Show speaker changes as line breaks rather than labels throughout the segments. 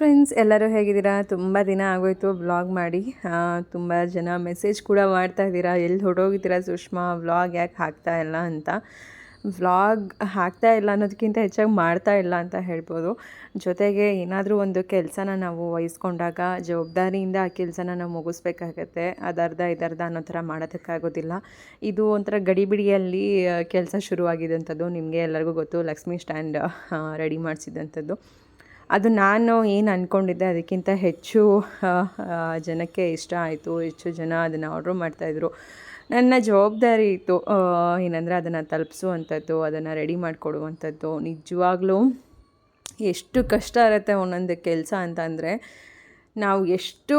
Friends ಎಲ್ಲರೂ ಹೇಗಿದ್ದೀರಾ? ತುಂಬ ದಿನ ಆಗೋಯ್ತು ವ್ಲಾಗ್ ಮಾಡಿ. ತುಂಬ ಜನ ಮೆಸೇಜ್ ಕೂಡ ಮಾಡ್ತಾ ಇದ್ದೀರಾ? ಎಲ್ಲಿ ಹೊರಟೋಗಿದ್ದೀರಾ ಸುಷ್ಮಾ? ವ್ಲಾಗ್ ಯಾಕೆ ಹಾಕ್ತಾ ಇಲ್ಲ ಅಂತ. ವ್ಲಾಗ್ ಹಾಕ್ತಾ ಇಲ್ಲ ಅನ್ನೋದಕ್ಕಿಂತ ಹೆಚ್ಚಾಗಿ ಮಾಡ್ತಾ ಇಲ್ಲ ಅಂತ ಹೇಳ್ಬೋದು. ಜೊತೆಗೆ ಏನಾದರೂ ಒಂದು ಕೆಲಸನ ನಾವು ವಹಿಸ್ಕೊಂಡಾಗ, ಜವಾಬ್ದಾರಿಯಿಂದ ಆ ಕೆಲಸನ ನಾವು ಮುಗಿಸ್ಬೇಕಾಗತ್ತೆ. ಅದರ್ಧ ಇದರ್ಧ ಅನ್ನೋ ಥರ ಮಾಡೋದಕ್ಕಾಗೋದಿಲ್ಲ. ಇದು ಒಂಥರ ಗಡಿಬಿಡಿಯಲ್ಲಿ ಕೆಲಸ ಶುರುವಾಗಿದ್ದಂಥದ್ದು. ನಿಮಗೆ ಎಲ್ಲರಿಗೂ ಗೊತ್ತು ಲಕ್ಷ್ಮಿ ಸ್ಟ್ಯಾಂಡ್ ರೆಡಿ ಮಾಡಿಸಿದಂಥದ್ದು. ಅದು ನಾನು ಏನು ಅಂದ್ಕೊಂಡಿದ್ದೆ ಅದಕ್ಕಿಂತ ಹೆಚ್ಚು ಜನಕ್ಕೆ ಇಷ್ಟ ಆಯಿತು, ಹೆಚ್ಚು ಜನ ಅದನ್ನು ಆರ್ಡ್ರ್ ಮಾಡ್ತಾಯಿದ್ರು ನನ್ನ ಜವಾಬ್ದಾರಿ ಇತ್ತು ಏನಂದರೆ ಅದನ್ನು ತಲುಪಿಸುವಂಥದ್ದು, ಅದನ್ನು ರೆಡಿ ಮಾಡಿಕೊಡುವಂಥದ್ದು. ನಿಜವಾಗ್ಲೂ ಎಷ್ಟು ಕಷ್ಟ ಇರುತ್ತೆ ಒಂದೊಂದು ಕೆಲಸ ಅಂತಂದರೆ ನಾವು ಎಷ್ಟು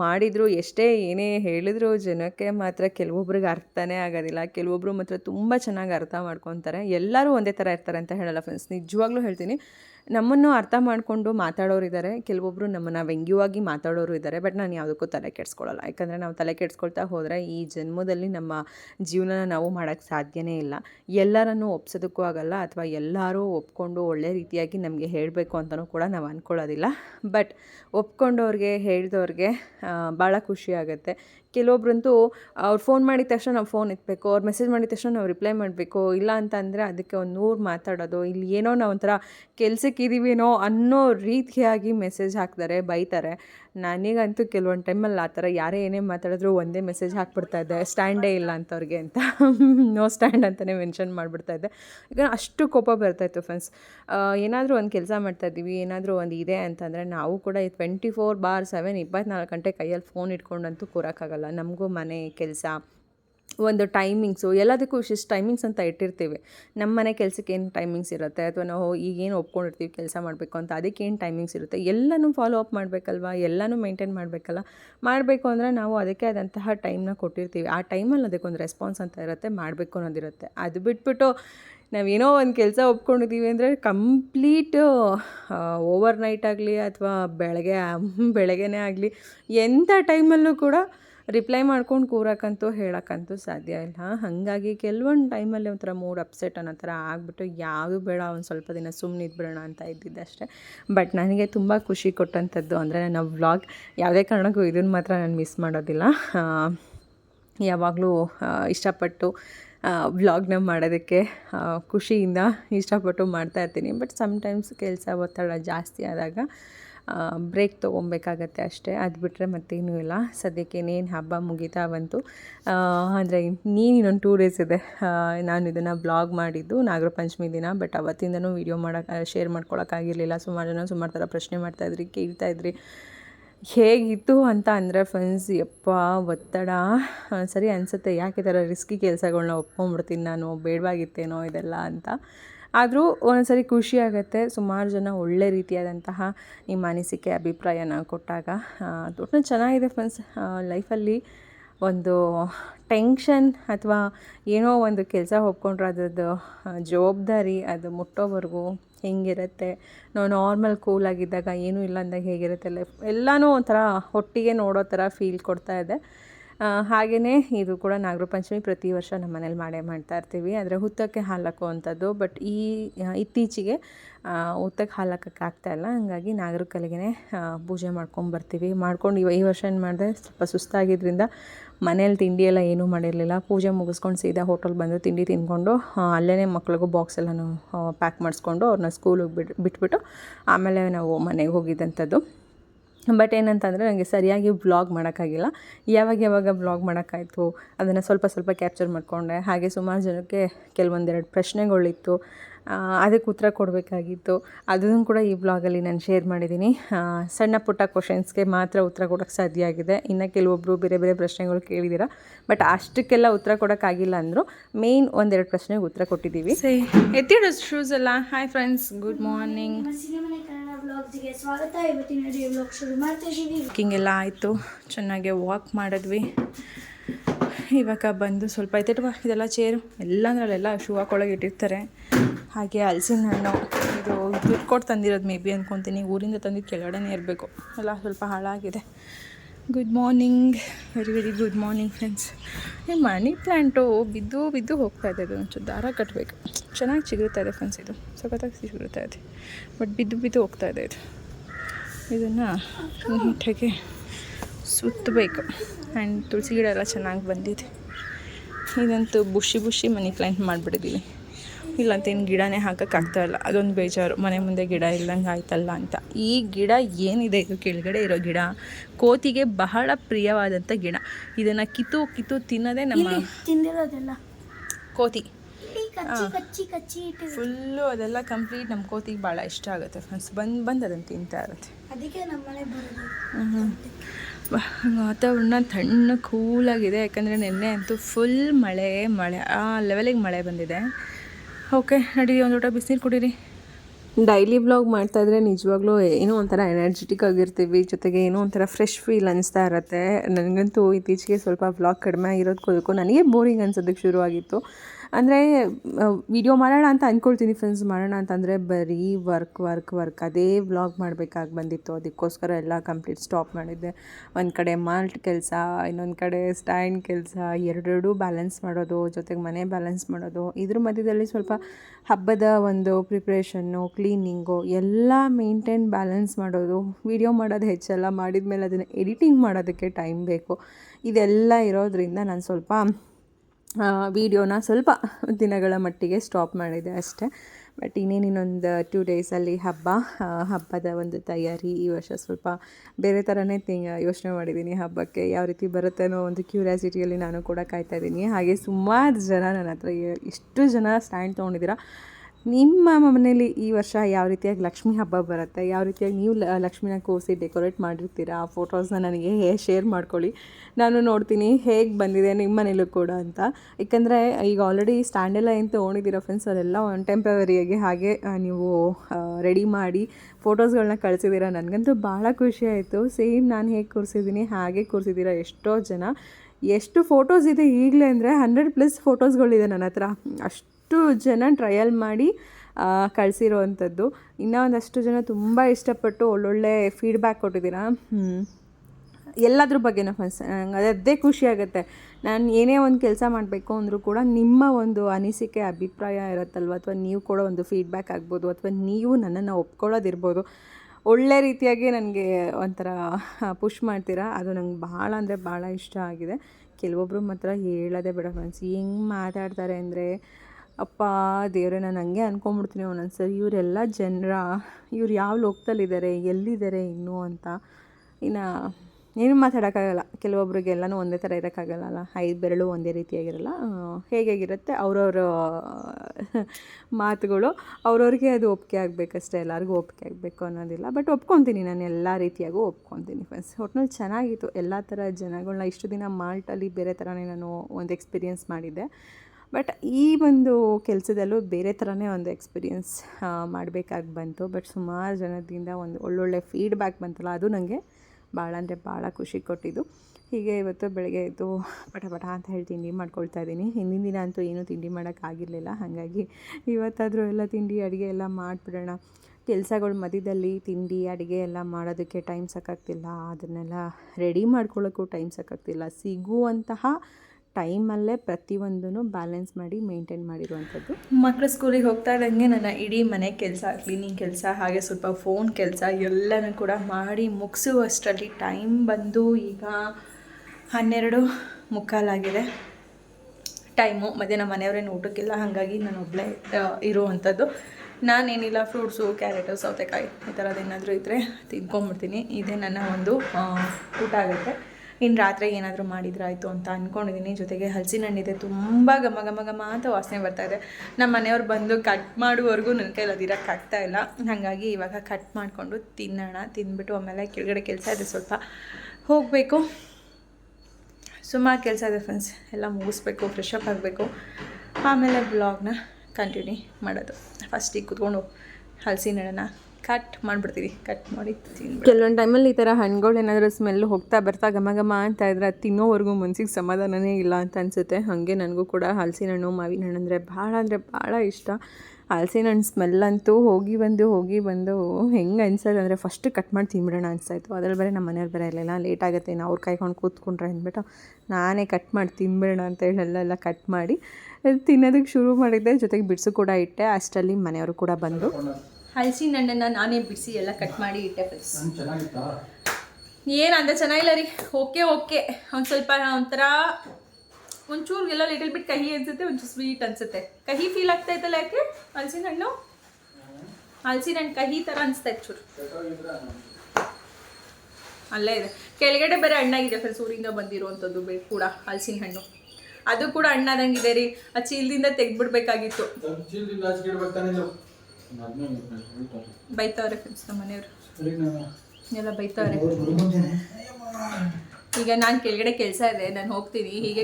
ಮಾಡಿದರೂ, ಎಷ್ಟೇ ಏನೇ ಹೇಳಿದ್ರು ಜನಕ್ಕೆ ಮಾತ್ರ ಕೆಲವೊಬ್ರಿಗೆ ಅರ್ಥನೇ ಆಗೋದಿಲ್ಲ. ಕೆಲವೊಬ್ಬರು ಮಾತ್ರ ತುಂಬ ಚೆನ್ನಾಗಿ ಅರ್ಥ ಮಾಡ್ಕೊತಾರೆ. ಎಲ್ಲರೂ ಒಂದೇ ಥರ ಇರ್ತಾರೆ ಅಂತ ಹೇಳಲ್ಲ ಫ್ರೆಂಡ್ಸ್ ನಿಜವಾಗ್ಲೂ ಹೇಳ್ತೀನಿ. ನಮ್ಮನ್ನು ಅರ್ಥ ಮಾಡಿಕೊಂಡು ಮಾತಾಡೋರು ಇದ್ದಾರೆ ಕೆಲವೊಬ್ಬರು ನಮ್ಮನ್ನು ವ್ಯಂಗ್ಯವಾಗಿ ಮಾತಾಡೋರು ಇದ್ದಾರೆ ಬಟ್ ನಾನು ಯಾವುದಕ್ಕೂ ತಲೆ ಕೆಡಿಸ್ಕೊಳ್ಳಲ್ಲ ಯಾಕಂದರೆ ನಾವು ತಲೆ ಕೆಡಿಸ್ಕೊಳ್ತಾ ಹೋದರೆ ಈ ಜನ್ಮದಲ್ಲಿ ನಮ್ಮ ಜೀವನ ನಾವು ಮಾಡೋಕ್ಕೆ ಸಾಧ್ಯನೇ ಇಲ್ಲ. ಎಲ್ಲರನ್ನು ಒಪ್ಸೋದಕ್ಕೂ ಆಗಲ್ಲ. ಅಥವಾ ಎಲ್ಲರೂ ಒಪ್ಕೊಂಡು ಒಳ್ಳೆ ರೀತಿಯಾಗಿ ನಮಗೆ ಹೇಳಬೇಕು ಅಂತಲೂ ಕೂಡ ನಾವು ಅಂದ್ಕೊಳ್ಳೋದಿಲ್ಲ ಬಟ್ ಒಪ್ಕೊಂಡವ್ರಿಗೆ ಹೇಳಿದವ್ರಿಗೆ ಭಾಳ ಖುಷಿ ಆಗುತ್ತೆ. ಕೆಲವೊಬ್ರಂತೂ ಅವ್ರು ಫೋನ್ ಮಾಡಿದ ತಕ್ಷಣ ನಾವು ಫೋನ್ ಎತ್ತಬೇಕು ಅವ್ರು ಮೆಸೇಜ್ ಮಾಡಿದ ತಕ್ಷಣ ನಾವು ರಿಪ್ಲೈ ಮಾಡಬೇಕು, ಇಲ್ಲ ಅಂತ ಅಂದರೆ ಅದಕ್ಕೆ ಒಂದು ನೂರು ಮಾತಾಡೋದು, ಇಲ್ಲಿ ಏನೋ ನಾವು ಒಂಥರ ಕೆಲಸಕ್ಕಿದ್ದೀವೇನೋ ಅನ್ನೋ ರೀತಿಯಾಗಿ ಮೆಸೇಜ್ ಹಾಕ್ತಾರೆ, ಬೈತಾರೆ. ನನಗಂತೂ ಕೆಲವೊಂದು ಟೈಮಲ್ಲಿ ಆ ಥರ ಯಾರೇ ಏನೇ ಮಾತಾಡಿದ್ರು ಒಂದೇ ಮೆಸೇಜ್ ಹಾಕ್ಬಿಡ್ತಾ ಇದ್ದೆ. ಸ್ಟ್ಯಾಂಡೇ ಇಲ್ಲ ಅಂಥವ್ರಿಗೆ ಅಂತ. ನೋ ಸ್ಟ್ಯಾಂಡ್ ಅಂತಲೇ ಮೆನ್ಷನ್ ಮಾಡಿಬಿಡ್ತಾ ಇದ್ದೆ. ಈಗ ಅಷ್ಟು ಕೋಪ ಬರ್ತಾಯಿತ್ತು ಫ್ರೆಂಡ್ಸ್ ಏನಾದರೂ ಒಂದು ಕೆಲಸ ಮಾಡ್ತಾಯಿದ್ದೀವಿ ಏನಾದರೂ ಒಂದು ಇದೆ ಅಂತಂದರೆ ನಾವು ಕೂಡ ಈ ಟ್ವೆಂಟಿ ಫೋರ್ ಬಾರ್ ಸೆವೆನ್ ಇಪ್ಪತ್ನಾಲ್ಕು ಗಂಟೆ ಕೈಯಲ್ಲಿ ಫೋನ್ ಇಟ್ಕೊಂಡಂತೂ ಕೂರೋಕ್ಕಾಗಲ್ಲ. ನಮಗೂ ಮನೆ, ಕೆಲಸ ಒಂದು ಟೈಮಿಂಗ್ಸು ಎಲ್ಲದಕ್ಕೂ ಇಷ್ಟಿಷ್ಟು ಟೈಮಿಂಗ್ಸ್ ಅಂತ ಇಟ್ಟಿರ್ತೀವಿ. ನಮ್ಮ ಮನೆ ಕೆಲಸಕ್ಕೆ ಏನು ಟೈಮಿಂಗ್ಸ್ ಇರುತ್ತೆ? ಅಥವಾ ನಾವು ಈಗೇನು ಒಪ್ಕೊಂಡಿರ್ತೀವಿ ಕೆಲಸ ಮಾಡಬೇಕು ಅಂತ ಅದಕ್ಕೆ ಏನು ಟೈಮಿಂಗ್ಸ್ ಇರುತ್ತೆ? ಎಲ್ಲನೂ ಫಾಲೋ ಅಪ್ ಮಾಡಬೇಕಲ್ವ? ಎಲ್ಲನೂ ಮೇಂಟೈನ್ ಮಾಡಬೇಕಲ್ಲ? ಮಾಡಬೇಕು ಅಂದರೆ ನಾವು ಅದಕ್ಕೆ ಆದಂತಹ ಟೈಮ್ನ ಕೊಟ್ಟಿರ್ತೀವಿ. ಆ ಟೈಮಲ್ಲಿ ಅದಕ್ಕೊಂದು ರೆಸ್ಪಾನ್ಸ್ ಅಂತ ಇರುತ್ತೆ, ಮಾಡಬೇಕು ಅನ್ನೋದಿರುತ್ತೆ ಅದು ಬಿಟ್ಬಿಟ್ಟು ನಾವೇನೋ ಒಂದು ಕೆಲಸ ಒಪ್ಕೊಂಡಿದ್ದೀವಿ ಅಂದರೆ ಕಂಪ್ಲೀಟು ಓವರ್ ನೈಟ್ ಆಗಲಿ ಅಥವಾ ಬೆಳಗ್ಗೆ, ಬೆಳಗ್ಗೆನೇ ಆಗಲಿ ಎಂಥ ಟೈಮಲ್ಲೂ ಕೂಡ ರಿಪ್ಲೈ ಮಾಡ್ಕೊಂಡು ಕೂರಕ್ಕಂತೂ ಹೇಳೋಕ್ಕಂತೂ ಸಾಧ್ಯ ಇಲ್ಲ. ಹಾಗಾಗಿ ಕೆಲವೊಂದು ಟೈಮಲ್ಲಿ ಒಂಥರ ಮೂಡ್ ಅಪ್ಸೆಟ್ ಅನ್ನೋ ಥರ ಆಗಿಬಿಟ್ಟು ಯಾವುದು ಬೇಡ, ಒಂದು ಸ್ವಲ್ಪ ದಿನ ಸುಮ್ಮನೆ ಇದ್ಬಿಡೋಣ ಅಂತ ಇದ್ದಿದ್ದಷ್ಟೇ. ಬಟ್ ನನಗೆ ತುಂಬ ಖುಷಿ ಕೊಟ್ಟಂಥದ್ದು ಅಂದರೆ ನನ್ನ ವ್ಲಾಗ್ ಯಾವುದೇ ಕಾರಣಕ್ಕೂ ಇದನ್ನು ಮಾತ್ರ ನಾನು ಮಿಸ್ ಮಾಡೋದಿಲ್ಲ. ಯಾವಾಗಲೂ ಇಷ್ಟಪಟ್ಟು ವ್ಲಾಗ್ನ ಮಾಡೋದಕ್ಕೆ ಖುಷಿಯಿಂದ ಇಷ್ಟಪಟ್ಟು ಮಾಡ್ತಾ ಇರ್ತೀನಿ. ಬಟ್ ಸಮ್ಟೈಮ್ಸ್ ಕೆಲಸ ಒತ್ತಡ ಜಾಸ್ತಿ ಆದಾಗ ಬ್ರೇಕ್ ತೊಗೊಬೇಕಾಗತ್ತೆ ಅಷ್ಟೇ. ಅದು ಬಿಟ್ಟರೆ ಮತ್ತೇನೂ ಇಲ್ಲ. ಸದ್ಯಕ್ಕೆ ಇನ್ನೇನು ಹಬ್ಬ ಮುಗಿತಾ ಬಂತು. ಅಂದರೆ ನೀನು ಇನ್ನೊಂದು ಟೂ ಡೇಸ್ ಇದೆ. ನಾನು ಇದನ್ನು ಬ್ಲಾಗ್ ಮಾಡಿದ್ದು ನಾಗರ ಪಂಚಮಿ ದಿನ ಬಟ್ ಅವತ್ತಿಂದನೂ ವೀಡಿಯೋ ಮಾಡೋಕ್ಕೆ ಶೇರ್ ಮಾಡ್ಕೊಳಕ್ಕಾಗಿರಲಿಲ್ಲ. ಸುಮಾರು ಜನ ಸುಮಾರು ಥರ ಪ್ರಶ್ನೆ ಮಾಡ್ತಾಯಿದ್ರಿ ಕೇಳ್ತಾಯಿದ್ರಿ ಹೇಗಿತ್ತು ಅಂತ ಅಂದರೆ ಫ್ರೆಂಡ್ಸ್ ಯಪ್ಪ, ಒತ್ತಡ. ಸರಿ ಅನಿಸುತ್ತೆ. ಯಾಕೆ ಥರ ರಿಸ್ಕಿ ಕೆಲಸಗಳನ್ನ ಒಪ್ಕೊಂಡ್ಬಿಡ್ತೀನಿ ನಾನು? ಬೇಡವಾಗಿತ್ತೇನೋ ಇದೆಲ್ಲ ಅಂತ. ಆದರೂ ಒಂದೊಂದ್ಸರಿ ಖುಷಿ ಆಗುತ್ತೆ. ಸುಮಾರು ಜನ ಒಳ್ಳೆ ರೀತಿಯಾದಂತಹ ನಿಮ್ಮ ಅನಿಸಿಕೆ, ಅಭಿಪ್ರಾಯನ ಕೊಟ್ಟಾಗ ಒಟ್ಟು ಚೆನ್ನಾಗಿದೆ ಫ್ರೆಂಡ್ಸ್ ಲೈಫಲ್ಲಿ ಒಂದು ಟೆನ್ಷನ್ ಅಥವಾ ಏನೋ ಒಂದು ಕೆಲಸ ಒಪ್ಕೊಂಡ್ರೆ, ಅದರದ್ದು ಜವಾಬ್ದಾರಿ ಅದು ಮುಟ್ಟೋವರೆಗೂ ಹೆಂಗಿರುತ್ತೆ? ನಾವು ನಾರ್ಮಲ್ ಕೂಲಾಗಿದ್ದಾಗ ಏನೂ ಇಲ್ಲ ಅಂದಾಗ ಹೇಗಿರುತ್ತೆ ಲೈಫ್ ಎಲ್ಲನೂ ಒಂಥರ ಒಟ್ಟಿಗೆ ನೋಡೋ ಥರ ಫೀಲ್ ಕೊಡ್ತಾ ಇದೆ. ಹಾಗೆಯೇ ಇದು ಕೂಡ ನಾಗರ ಪಂಚಮಿ ಪ್ರತಿ ವರ್ಷ ನಮ್ಮ ಮನೇಲಿ ಮಾಡೇ ಮಾಡ್ತಾ ಇರ್ತೀವಿ. ಆದರೆ ಹುತ್ತಕ್ಕೆ ಹಾಲು ಹಾಕುವಂಥದ್ದು ಬಟ್ ಈ ಇತ್ತೀಚೆಗೆ ಹುತ್ತಕ್ಕೆ ಹಾಲು ಹಾಕಕ್ಕೆ ಆಗ್ತಾ ಇಲ್ಲ. ಹಾಗಾಗಿ ನಾಗರ ಕಲೆಗೆ ಪೂಜೆ ಮಾಡ್ಕೊಂಡು ಇವ ಈ ವರ್ಷ ಏನು ಮಾಡಿದೆ? ಸ್ವಲ್ಪ ಸುಸ್ತಾಗಿದ್ದರಿಂದ ಮನೇಲಿ ತಿಂಡಿ ಎಲ್ಲ ಏನೂ ಮಾಡಿರಲಿಲ್ಲ. ಪೂಜೆ ಮುಗಿಸ್ಕೊಂಡು ಸೀದಾ ಹೋಟೆಲ್ ಬಂದು ತಿಂಡಿ ತಿಂದ್ಕೊಂಡು ಅಲ್ಲೇ ಮಕ್ಳಿಗೂ ಬಾಕ್ಸ್ ಎಲ್ಲನೂ ಪ್ಯಾಕ್ ಮಾಡಿಸ್ಕೊಂಡು ಅವ್ರನ್ನ ಸ್ಕೂಲಿಗೆ ಬಿಟ್ಟು ಬಿಟ್ಬಿಟ್ಟು ಆಮೇಲೆ ನಾವು ಮನೆಗೆ ಹೋಗಿದ್ದಂಥದ್ದು. ಬಟ್ ಏನಂತಂದರೆ ನನಗೆ ಸರಿಯಾಗಿ ಬ್ಲಾಗ್ ಮಾಡೋಕ್ಕಾಗಿಲ್ಲ. ಯಾವಾಗ ಯಾವಾಗ ಬ್ಲಾಗ್ ಮಾಡೋಕ್ಕಾಯ್ತು ಅದನ್ನು ಸ್ವಲ್ಪ ಸ್ವಲ್ಪ ಕ್ಯಾಪ್ಚರ್ ಮಾಡಿಕೊಂಡೆ. ಹಾಗೆ ಸುಮಾರು ಜನಕ್ಕೆ ಕೆಲವೊಂದೆರಡು ಪ್ರಶ್ನೆಗಳಿತ್ತು. ಅದಕ್ಕೆ ಉತ್ತರ ಕೊಡಬೇಕಾಗಿತ್ತು. ಅದನ್ನು ಕೂಡ ಈ ಬ್ಲಾಗಲ್ಲಿ ನಾನು ಶೇರ್ ಮಾಡಿದ್ದೀನಿ ಸಣ್ಣ ಪುಟ್ಟ ಕ್ವಶನ್ಸ್ಗೆ ಮಾತ್ರ ಉತ್ತರ ಕೊಡೋಕ್ಕೆ ಸಾಧ್ಯ ಆಗಿದೆ. ಇನ್ನು ಕೆಲವೊಬ್ಬರು ಬೇರೆ ಬೇರೆ ಪ್ರಶ್ನೆಗಳು ಕೇಳಿದ್ದೀರಾ ಬಟ್ ಅಷ್ಟಕ್ಕೆಲ್ಲ ಉತ್ತರ ಕೊಡೋಕ್ಕಾಗಿಲ್ಲ ಅಂದರು ಮೇನ್ ಒಂದೆರಡು ಪ್ರಶ್ನೆಗೆ ಉತ್ತರ ಕೊಟ್ಟಿದ್ದೀವಿ ಸರಿ ಎತ್ತಿಡೋ ಶೂಸ್ ಎಲ್ಲ. Hi friends good morning
Kannada ಸ್ವಾಗತ. ಇವತ್ತಿನ ಶುರು
ಎಲ್ಲ ಆಯಿತು. ಚೆನ್ನಾಗಿ ವಾಕ್ ಮಾಡಿದ್ವಿ. ಇವಾಗ ಬಂದು ಸ್ವಲ್ಪ ಎತ್ತಿಟ್ವಾ ಇದೆಲ್ಲ ಚೇರು ಎಲ್ಲ ಅಂದ್ರಲ್ಲೆಲ್ಲ ಶೂ ಹಾಕೊಳಗೆ ಇಟ್ಟಿರ್ತಾರೆ. ಹಾಗೆ ಹಲಸಿನ ಹಣ್ಣು. ಇದು ದುಡ್ಡು ಕೊಟ್ಟು ತಂದಿರೋದು ಮೇ ಬಿ ಅಂದ್ಕೊತೀನಿ ಊರಿಂದ ತಂದಿದ್ದು ಕೆಳಗಡೆನೇ ಇರಬೇಕು. ಎಲ್ಲ ಸ್ವಲ್ಪ ಹಾಳಾಗಿದೆ. Good morning very very good morning friends ಈ ಮನಿ ಪ್ಲ್ಯಾಂಟು ಬಿದ್ದು ಬಿದ್ದು ಹೋಗ್ತಾ ಇದೆ ಒಂಚೂರು ದಾರ ಕಟ್ಟಬೇಕು ಚೆನ್ನಾಗಿ ಚಿಗುರುತ್ತಾ ಇದೆ ಫ್ರೆಂಡ್ಸ್ ಇದು. ಸಖತ್ತಾಗಿ ಚಿಗುರುತ್ತಾ ಇದೆ. ಬಟ್ ಬಿದ್ದು ಬಿದ್ದು ಹೋಗ್ತಾ ಇದೆ ಇದು. ಇದನ್ನು ನೀಟಾಗಿ ಸುತ್ತಬೇಕು ಆ್ಯಂಡ್ ತುಳಸಿ ಗಿಡ ಎಲ್ಲ ಚೆನ್ನಾಗಿ ಬಂದಿದೆ. ಇದಂತೂ ಬುಷಿ ಬುಷಿ ಮನಿ ಪ್ಲ್ಯಾಂಟ್ ಇಲ್ಲ ಅಂತ ಏನು ಗಿಡನೇ ಹಾಕೋಕ್ಕಾಗ್ತಾ ಇಲ್ಲ. ಅದೊಂದು ಬೇಜಾರು. ಮನೆ ಮುಂದೆ ಗಿಡ ಇಲ್ಲಂಗೆ ಆಯ್ತಲ್ಲ ಅಂತ. ಈ ಗಿಡ ಏನಿದೆ ಇದು ಕೆಳಗಡೆ ಇರೋ ಗಿಡ? ಕೋತಿಗೆ ಬಹಳ ಪ್ರಿಯವಾದಂಥ ಗಿಡ. ಇದನ್ನು ಕಿತ್ತು ಕಿತ್ತು ತಿನ್ನೋದೇ ನಮ್ಮ
ತಿಂದಿರೋದೆಲ್ಲ?
ಕೋತಿ. ಫುಲ್ಲು ಅದೆಲ್ಲ ಕಂಪ್ಲೀಟ್ ನಮ್ಮ ಕೋತಿಗೆ ಭಾಳ ಇಷ್ಟ ಆಗುತ್ತೆ ಫ್ರೆಂಡ್ಸ್ ಬಂದು ಬಂದು ಅದನ್ನು ತಿಂತಾ ಇರುತ್ತೆ.
ಅದಕ್ಕೆ
ವಾತಾವರಣ ತಣ್ಣ ಕೂಲಾಗಿದೆ ಯಾಕಂದರೆ ನಿನ್ನೆ ಅಂತೂ ಫುಲ್ ಮಳೆ ಮಳೆ. ಆ ಲೆವೆಲಿಗೆ ಮಳೆ ಬಂದಿದೆ. ಓಕೆ ನಡೀರಿ ಒಂದು ಊಟ ಬಿಸಿನೀರು ಕುಡೀರಿ. ಡೈಲಿ ವ್ಲಾಗ್ ಮಾಡ್ತಾ ಇದ್ರೆ ನಿಜವಾಗ್ಲೂ ಏನೋ ಒಂಥರ ಎನರ್ಜೆಟಿಕ್ ಆಗಿರ್ತೀವಿ. ಜೊತೆಗೆ ಏನೋ ಒಂಥರ ಫ್ರೆಶ್ ಫೀಲ್ ಅನಿಸ್ತಾ ಇರುತ್ತೆ. ನನಗಂತೂ ಇತ್ತೀಚೆಗೆ ಸ್ವಲ್ಪ ವ್ಲಾಗ್ ಕಡಿಮೆ ಆಗಿರೋದಕ್ಕೂ ನನಗೆ ಬೋರಿಂಗ್ ಅನ್ಸೋದಕ್ಕೆ ಶುರು ಆಗಿತ್ತು ಅಂದರೆ ವಿಡಿಯೋ ಮಾಡೋಣ ಅಂತ ಅಂದ್ಕೊಳ್ತೀನಿ ಫ್ರೆಂಡ್ಸ್ ಮಾಡೋಣ ಅಂತಂದರೆ ಬರೀ ವರ್ಕ್ ವರ್ಕ್ ವರ್ಕ್ ಅದೇ ವ್ಲಾಗ್ ಮಾಡಬೇಕಾಗಿ ಬಂದಿತ್ತು. ಅದಕ್ಕೋಸ್ಕರ ಎಲ್ಲ ಕಂಪ್ಲೀಟ್ ಸ್ಟಾಪ್ ಮಾಡಿದ್ದೆ. ಒಂದು ಕಡೆ ಮಾಲ್ಟ್ ಕೆಲಸ, ಇನ್ನೊಂದು ಕಡೆ ಸ್ಟ್ಯಾಂಡ್ ಕೆಲಸ, ಎರಡೆರಡು ಬ್ಯಾಲೆನ್ಸ್ ಮಾಡೋದು, ಜೊತೆಗೆ ಮನೆ ಬ್ಯಾಲೆನ್ಸ್ ಮಾಡೋದು. ಇದ್ರ ಮಧ್ಯದಲ್ಲಿ ಸ್ವಲ್ಪ ಹಬ್ಬದ ಒಂದು ಪ್ರಿಪ್ರೇಷನ್ನು ಕ್ಲೀನಿಂಗು ಎಲ್ಲ ಮೇಂಟೈನ್ ಬ್ಯಾಲೆನ್ಸ್ ಮಾಡೋದು. ವಿಡಿಯೋ ಮಾಡೋದು ಹೆಚ್ಚೆಲ್ಲ ಮಾಡಿದ ಮೇಲೆ ಅದನ್ನು ಎಡಿಟಿಂಗ್ ಮಾಡೋದಕ್ಕೆ ಟೈಮ್ ಬೇಕು. ಇದೆಲ್ಲ ಇರೋದ್ರಿಂದ ನಾನು ಸ್ವಲ್ಪ ವೀಡಿಯೋನ ಸ್ವಲ್ಪ ದಿನಗಳ ಮಟ್ಟಿಗೆ ಸ್ಟಾಪ್ ಮಾಡಿದೆ ಅಷ್ಟೇ. ಬಟ್ ಇನ್ನೇನು ಇನ್ನೊಂದು ಟೂ ಡೇಸಲ್ಲಿ ಹಬ್ಬ ಹಬ್ಬದ ಒಂದು ತಯಾರಿ, ಈ ವರ್ಷ ಸ್ವಲ್ಪ ಬೇರೆ ಥರನೇ ಥಿಂಗ್ ಯೋಚನೆ ಮಾಡಿದ್ದೀನಿ ಹಬ್ಬಕ್ಕೆ ಯಾವ ರೀತಿ ಬರುತ್ತೆ ಅನ್ನೋ ಒಂದು ಕ್ಯೂರಿಯಾಸಿಟಿಯಲ್ಲಿ ನಾನು ಕೂಡ ಕಾಯ್ತಾ ಇದ್ದೀನಿ ಹಾಗೆ ಸುಮಾರು ಜನ ನನ್ನ ಹತ್ರ ಎಷ್ಟು ಜನ ಸ್ಟ್ಯಾಂಡ್ ತೊಗೊಂಡಿದ್ದೀರಾ. ನಿಮ್ಮ ಮನೇಲಿ ಈ ವರ್ಷ ಯಾವ ರೀತಿಯಾಗಿ ಲಕ್ಷ್ಮೀ ಹಬ್ಬ ಬರುತ್ತೆ? ಯಾವ ರೀತಿಯಾಗಿ ನೀವು ಲಕ್ಷ್ಮಿನ ಕೂರಿಸಿ ಡೆಕೋರೇಟ್ ಮಾಡಿರ್ತೀರಾ? ಆ ಫೋಟೋಸ್ನ ನನಗೆ ಶೇರ್ ಮಾಡ್ಕೊಳ್ಳಿ. ನಾನು ನೋಡ್ತೀನಿ ಹೇಗೆ ಬಂದಿದೆ ನಿಮ್ಮ ಮನೇಲೂ ಕೂಡ ಅಂತ. ಏಕೆಂದರೆ ಈಗ ಆಲ್ರೆಡಿ ಸ್ಟ್ಯಾಂಡೆಲ್ಲ ಏನು ತೊಗೊಂಡಿದ್ದೀರಾ ಫ್ರೆಂಡ್ಸ್ ಅದೆಲ್ಲ ಒನ್ ಟೆಂಪ್ರವರಿಯಾಗಿ ಹಾಗೆ ನೀವು ರೆಡಿ ಮಾಡಿ ಫೋಟೋಸ್ಗಳನ್ನ ಕಳಿಸಿದ್ದೀರಾ? ನನಗಂತೂ ಭಾಳ ಖುಷಿ ಆಯಿತು. ಸೇಮ್ ನಾನು ಹೇಗೆ ಕೂರಿಸಿದ್ದೀನಿ, ಹಾಗೆ ಕೂರಿಸಿದ್ದೀರಾ? ಎಷ್ಟೋ ಜನ, ಎಷ್ಟು ಫೋಟೋಸ್ ಇದೆ ಈಗಲೇ ಅಂದರೆ ಹಂಡ್ರೆಡ್ ಪ್ಲಸ್ ಫೋಟೋಸ್ಗಳಿದೆ ನನ್ನ ಹತ್ರ. ಅಷ್ಟು ಜನ ಟ್ರಯಲ್ ಮಾಡಿ ಕಳಿಸಿರೋ ಕಳಿಸಿರೋವಂಥದ್ದು. ಇನ್ನೂ ಒಂದಷ್ಟು ಜನ ತುಂಬ ಇಷ್ಟಪಟ್ಟು ಒಳ್ಳೊಳ್ಳೆ ಫೀಡ್ಬ್ಯಾಕ್ ಕೊಟ್ಟಿದ್ದೀರಾ. ಎಲ್ಲದ್ರ ಬಗ್ಗೆನೂ ಫಸ್ಟ್ ಅದೇ ಖುಷಿ ಆಗುತ್ತೆ. ನಾನು ಏನೇ ಒಂದು ಕೆಲಸ ಮಾಡಬೇಕು ಅಂದರೂ ಕೂಡ ನಿಮ್ಮ ಒಂದು ಅನಿಸಿಕೆ, ಅಭಿಪ್ರಾಯ ಇರುತ್ತಲ್ವ? ಅಥವಾ ನೀವು ಕೂಡ ಒಂದು ಫೀಡ್ಬ್ಯಾಕ್ ಆಗ್ಬೋದು, ಅಥವಾ ನೀವು ನನ್ನನ್ನು ಒಪ್ಕೊಳ್ಳೋದಿರ್ಬೋದು. ಒಳ್ಳೆ ರೀತಿಯಾಗಿ ನನಗೆ ಒಂಥರ ಪುಷ್ ಮಾಡ್ತೀರಾ? ಅದು ನಂಗೆ ಭಾಳ ಅಂದರೆ ಭಾಳ ಇಷ್ಟ ಆಗಿದೆ. ಕೆಲವೊಬ್ಬರು ಮಾತ್ರ ಹೇಳೋದೇ ಬೇಡ ಫ್ರೆಂಡ್ಸ್ ಹೆಂಗೆ ಮಾತಾಡ್ತಾರೆ ಅಂದರೆ ಅಪ್ಪ, ದೇವರೇ, ನಾನು ಹಂಗೆ ಅಂದ್ಕೊಂಬಿಡ್ತೀನಿ ಒಂದೊಂದು ಸರಿ ಇವರೆಲ್ಲ ಜನರ, ಇವ್ರು ಯಾವ ಲೋಕದಲ್ಲಿದ್ದಾರೆ ಎಲ್ಲಿದ್ದಾರೆ ಇನ್ನೂ ಅಂತ. ಇನ್ನು ಏನು ಮಾತಾಡೋಕ್ಕಾಗಲ್ಲ. ಕೆಲವೊಬ್ರಿಗೆ ಎಲ್ಲನೂ ಒಂದೇ ಥರ ಇರೋಕ್ಕಾಗಲ್ಲ ಐದು ಬೆರಳು ಒಂದೇ ರೀತಿಯಾಗಿರಲ್ಲ. ಹೇಗಾಗಿರುತ್ತೆ ಅವ್ರವ್ರ, ಮಾತುಗಳು, ಅವ್ರವ್ರಿಗೆ ಅದು ಒಪ್ಪಿಗೆ ಆಗಬೇಕಷ್ಟೇ, ಎಲ್ಲರಿಗೂ ಒಪ್ಪಿಗೆ ಆಗಬೇಕು ಅನ್ನೋದಿಲ್ಲ. ಬಟ್ ಒಪ್ಕೊತೀನಿ, ನಾನು ಎಲ್ಲ ರೀತಿಯಾಗೂ ಒಪ್ಕೊತೀನಿ ಫ್ರೆಂಡ್ಸ್ ಒಟ್ನಲ್ಲಿ ಚೆನ್ನಾಗಿತ್ತು. ಎಲ್ಲ ಥರ ಜನಗಳನ್ನ ಇಷ್ಟು ದಿನ ಮಾಲ್ಟಲ್ಲಿ ಬೇರೆ ಥರನೇ ನಾನು ಒಂದು ಎಕ್ಸ್ಪೀರಿಯೆನ್ಸ್ ಮಾಡಿದ್ದೆ. ಬಟ್ ಈ ಒಂದು ಕೆಲಸದಲ್ಲೂ ಬೇರೆ ಥರನೇ ಒಂದು ಎಕ್ಸ್ಪೀರಿಯೆನ್ಸ್ ಮಾಡಬೇಕಾಗಿ ಬಂತು. ಬಟ್ ಸುಮಾರು ಜನದಿಂದ ಒಂದು ಒಳ್ಳೊಳ್ಳೆ ಫೀಡ್ಬ್ಯಾಕ್ ಬಂತಲ್ಲ, ಅದು ನನಗೆ ಭಾಳ ಅಂದರೆ ಭಾಳ ಖುಷಿ ಕೊಟ್ಟಿದ್ದು. ಹೀಗೆ ಇವತ್ತು ಬೆಳಗ್ಗೆ ಎದ್ದು ಪಟ ಪಟ ಅಂತ ಹೇಳಿ ತಿಂಡಿ ಮಾಡ್ಕೊಳ್ತಾ ಇದ್ದೀನಿ. ಹಿಂದಿನ ದಿನ ಅಂತೂ ಏನೂ ತಿಂಡಿ ಮಾಡೋಕ್ಕಾಗಿರಲಿಲ್ಲ ಹಾಗಾಗಿ ಇವತ್ತಾದರೂ ಎಲ್ಲ ತಿಂಡಿ, ಅಡುಗೆ ಎಲ್ಲ ಮಾಡಿಬಿಡೋಣ. ಕೆಲಸಗಳ ಮಧ್ಯದಲ್ಲಿ ತಿಂಡಿ, ಅಡುಗೆ ಎಲ್ಲ ಮಾಡೋದಕ್ಕೆ ಟೈಮ್ ಸಾಕಾಗ್ತಿಲ್ಲ. ಅದನ್ನೆಲ್ಲ ರೆಡಿ ಮಾಡ್ಕೊಳ್ಳೋಕ್ಕೂ ಟೈಮ್ ಸಾಕಾಗ್ತಿಲ್ಲ. ಸಿಗುವಂತಹ ಟೈಮಲ್ಲೇ ಪ್ರತಿಯೊಂದೂ ಬ್ಯಾಲೆನ್ಸ್ ಮಾಡಿ ಮೇಂಟೈನ್ ಮಾಡಿರುವಂಥದ್ದು. ಮಕ್ಕಳು ಸ್ಕೂಲಿಗೆ ಹೋಗ್ತಾ ಇದ್ದಂಗೆ ನನ್ನ ಇಡೀ ಮನೆ ಕೆಲಸ, ಕ್ಲೀನಿಂಗ್ ಕೆಲಸ, ಹಾಗೆ ಸ್ವಲ್ಪ ಫೋನ್ ಕೆಲಸ ಎಲ್ಲನೂ ಕೂಡ ಮಾಡಿ ಮುಗಿಸುವಷ್ಟರಲ್ಲಿ ಟೈಮ್ ಬಂದು ಈಗ ಹನ್ನೆರಡು ಮುಕ್ಕಾಲಾಗಿದೆ. ಟೈಮು ಮತ್ತು ನಮ್ಮ ಮನೆಯವರೇನು ಊಟಕ್ಕಿಲ್ಲ ಹಾಗಾಗಿ ನಾನು ಒಬ್ಬಳೇ ಇರುವಂಥದ್ದು. ನಾನೇನಿಲ್ಲ, ಫ್ರೂಟ್ಸು, ಕ್ಯಾರೆಟು, ಸೌತೆಕಾಯಿ ಈ ಥರದ್ದು ಏನಾದರೂ ಇದ್ದರೆ ತಿನ್ಕೊಂಬಿಡ್ತೀನಿ. ಇದೇ ನನ್ನ ಒಂದು ಊಟ ಆಗುತ್ತೆ. ಇನ್ನು ರಾತ್ರಿ ಏನಾದರೂ ಮಾಡಿದ್ರಾಯ್ತು ಅಂತ ಅಂದ್ಕೊಂಡಿದ್ದೀನಿ ಜೊತೆಗೆ ಹಲಸಿನ ಹಣ್ಣಿದೆ ತುಂಬ ಘಮ ಘಮ ಘಮ ಅಂತ ವಾಸನೆ ಬರ್ತಾ ಇದೆ. ನಮ್ಮ ಮನೆಯವ್ರು ಬಂದು ಕಟ್ ಮಾಡುವವರೆಗೂ ನನ್ನ ಕೈಲಿ ಅದಿರೋಕ್ಕಾಗ್ತಾ ಇಲ್ಲ. ಹಾಗಾಗಿ ಇವಾಗ ಕಟ್ ಮಾಡಿಕೊಂಡು ತಿನ್ನೋಣ. ತಿಂದ್ಬಿಟ್ಟು ಆಮೇಲೆ ಕೆಳಗಡೆ ಕೆಲಸ ಇದೆ ಸ್ವಲ್ಪ ಹೋಗಬೇಕು. ಸುಮಾರು ಕೆಲಸ ಇದೆ ಫ್ರೆಂಡ್ಸ್ ಎಲ್ಲ ಮುಗಿಸ್ಬೇಕು ಫ್ರೆಶ್ ಅಪ್ ಆಗಬೇಕು. ಆಮೇಲೆ ಬ್ಲಾಗ್ನ ಕಂಟಿನ್ಯೂ ಮಾಡೋದು. ಫಸ್ಟಿಗೆ ಕುತ್ಕೊಂಡು ಹಲಸಿನ ಹಣ್ಣನ್ನ ಕಟ್ ಮಾಡಿಬಿಡ್ತೀವಿ ಕಟ್ ಮಾಡಿ ಕೆಲವೊಂದು ಟೈಮಲ್ಲಿ ಈ ಥರ ಹಣ್ಣುಗಳು ಏನಾದರೂ ಸ್ಮೆಲ್ ಹೋಗ್ತಾ ಬರ್ತಾ ಘಮ ಘಮ ಅಂತ ಇದ್ರೆ ಅದು ತಿನ್ನೋವರೆಗೂ ಮನ್ಸಿಗೆ ಸಮಾಧಾನನೇ ಇಲ್ಲ ಅಂತ ಅನಿಸುತ್ತೆ. ಹಾಗೆ ನನಗೂ ಕೂಡ ಹಲಸಿನ ಹಣ್ಣು ಮಾವಿನ ಹಣ್ಣು ಅಂದರೆ ಭಾಳ ಅಂದರೆ ಭಾಳ ಇಷ್ಟ. ಹಲಸಿನ ಹಣ್ಣು ಸ್ಮೆಲ್ ಅಂತೂ ಹೋಗಿ ಬಂದು ಹೋಗಿ ಬಂದು ಹೆಂಗೆ ಅನ್ಸೋದು ಅಂದರೆ ಫಸ್ಟ್ ಕಟ್ ಮಾಡಿ ತಿನ್ಬಿಡೋಣ ಅನಿಸ್ತಾಯಿತ್ತು ಅದ್ರಲ್ಲಿ ಬೇರೆ ನಮ್ಮ ಮನೆಯವ್ರು ಬೇರೆ ಇರಲಿಲ್ಲ ಲೇಟ್ ಆಗುತ್ತೆ, ನಾವು ಅವ್ರು ಕಾಯ್ಕೊಂಡು ಕೂತ್ಕೊಂಡ್ರೆ ಅಂದ್ಬಿಟ್ಟು ನಾನೇ ಕಟ್ ಮಾಡಿ ತಿನ್ಬಿಡೋಣ ಅಂತ ಹೇಳಿ ಎಲ್ಲ ಕಟ್ ಮಾಡಿ ತಿನ್ನೋದಕ್ಕೆ ಶುರು ಮಾಡಿದ್ದೆ. ಜೊತೆಗೆ ಬಿಡಿಸು ಕೂಡ ಇಟ್ಟೆ. ಅಷ್ಟರಲ್ಲಿ ಮನೆಯವರು ಕೂಡ ಬಂದು ಹಲಸಿನ ಹಣ್ಣನ್ನು ನಾನೇ ಬಿಡಿಸಿ ಎಲ್ಲ ಕಟ್ ಮಾಡಿ ಇಟ್ಟೆ ಫ್ರೆಂಡ್ಸ್ ಏನು ಅಂದ ಚೆನ್ನಾಗಿಲ್ಲ ರೀ. Okay okay. ಒಂದು ಸ್ವಲ್ಪ ಒಂಥರ ಒಂಚೂರು ಎಲ್ಲ ಲಿಟಲ್ ಬಿಟ್ ಕಹಿ ಅನ್ಸುತ್ತೆ ಒಂಚೂರು ಸ್ವೀಟ್ ಅನ್ಸುತ್ತೆ. ಕಹಿ ಫೀಲ್ ಆಗ್ತಾ ಇತ್ತಲ್ಲ ಯಾಕೆ? ಹಲಸಿನ ಹಣ್ಣು ಹಲಸಿನ ಹಣ್ಣು ಕಹಿ ಥರ ಅನಿಸ್ತಾ ಇತ್ತು ಚೂರು. ಅಲ್ಲೇ ಇದೆ. ಕೆಳಗಡೆ ಬೇರೆ ಹಣ್ಣಾಗಿದೆ ಫ್ರೆಂಡ್ಸ್ ಊರಿಂದ ಬಂದಿರುವಂಥದ್ದು ಬೇ ಕೂಡ ಹಲಸಿನ ಹಣ್ಣು. ಅದು ಕೂಡ ಹಣ್ಣಾದಂಗಿದೆ ರೀ. ಆ ಚೀಲದಿಂದ ತೆಗ್ದ್ಬಿಡ್ಬೇಕಾಗಿತ್ತು ಬೈತಾವ್ರೆ ಫ್ರೆಂಡ್ಸ್ ನಮ್ಮ ಮನೆಯವರು. ಎಲ್ಲ ಬೈತಾವ್ರೆ. ಈಗ ನಾನು ಕೆಳಗಡೆ ಕೆಲಸ ಇದೆ ನಾನು ಹೋಗ್ತೀನಿ ಹೀಗೆ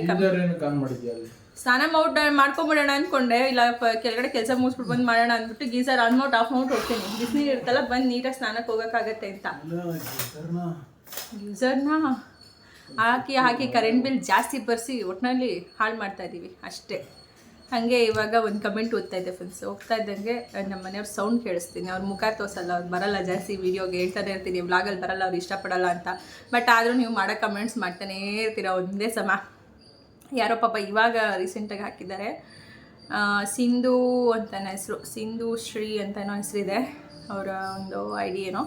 ಸ್ನಾನ ಮೌಟ್ ಮಾಡ್ಕೊಂಬಿಡೋಣ ಅನ್ಕೊಂಡೆ ಇಲ್ಲ ಕೆಳಗಡೆ ಕೆಲಸ ಮುಗಿಸ್ಬಿಟ್ಟು ಬಂದು ಮಾಡೋಣ ಅಂದ್ಬಿಟ್ಟು ಗೀಸರ್ ಆನ್ ಮೌಟ್ ಆಫ್ ಮೌಟ್ ಹೋಗ್ತೀನಿ. ಬಿಸಿನೀರು ಇರ್ತಲ್ಲ ಬಂದು ನೀಟಾಗಿ ಸ್ನಾನಕ್ಕೆ ಹೋಗೋಕ್ಕಾಗತ್ತೆ ಅಂತ. ಗೀಸರ್ನ. ಹಾಕಿ ಹಾಕಿ ಕರೆಂಟ್ ಬಿಲ್ ಜಾಸ್ತಿ ಬರ್ಸಿ ಒಟ್ಟಿನಲ್ಲಿ ಹಾಳು ಮಾಡ್ತಾ ಇದ್ದೀವಿ ಅಷ್ಟೇ. ಹಾಗೆ ಇವಾಗ ಒಂದು ಕಮೆಂಟ್ ಓದ್ತಾ ಇದ್ದೆ ಫ್ರೆಂಡ್ಸ್ ಹೋಗ್ತಾ ಇದ್ದಂಗೆ ನಮ್ಮ ಮನೆಯವ್ರ ಸೌಂಡ್ ಕೇಳಿಸ್ತೀನಿ. ಅವ್ರ ಮುಖ ತೋರಿಸಲ್ಲ, ಅವ್ರು ಬರಲ್ಲ ಜಾಸ್ತಿ ವೀಡಿಯೋಗೆ ಹೇಳ್ತಾನೆ ಇರ್ತೀನಿ ವ್ಲಾಗಲ್ಲಿ ಬರಲ್ಲ, ಅವ್ರು ಇಷ್ಟಪಡಲ್ಲ ಅಂತ. ಬಟ್ ಆದರೂ ನೀವು ಮಾಡೋ ಕಮೆಂಟ್ಸ್ ಮಾಡ್ತಾನೇ ಇರ್ತೀರ, ಒಂದೇ ಸಮ. ಯಾರೋ ಪಾಪ ಇವಾಗ ರೀಸೆಂಟಾಗಿ ಹಾಕಿದ್ದಾರೆ. ಸಿಂಧು ಅಂತ ಹೆಸರು, ಸಿಂಧು ಶ್ರೀ ಅಂತನೋ ಹೆಸರಿದೆ ಅವರ ಒಂದು ಐ ಡಿ ಏನೋ.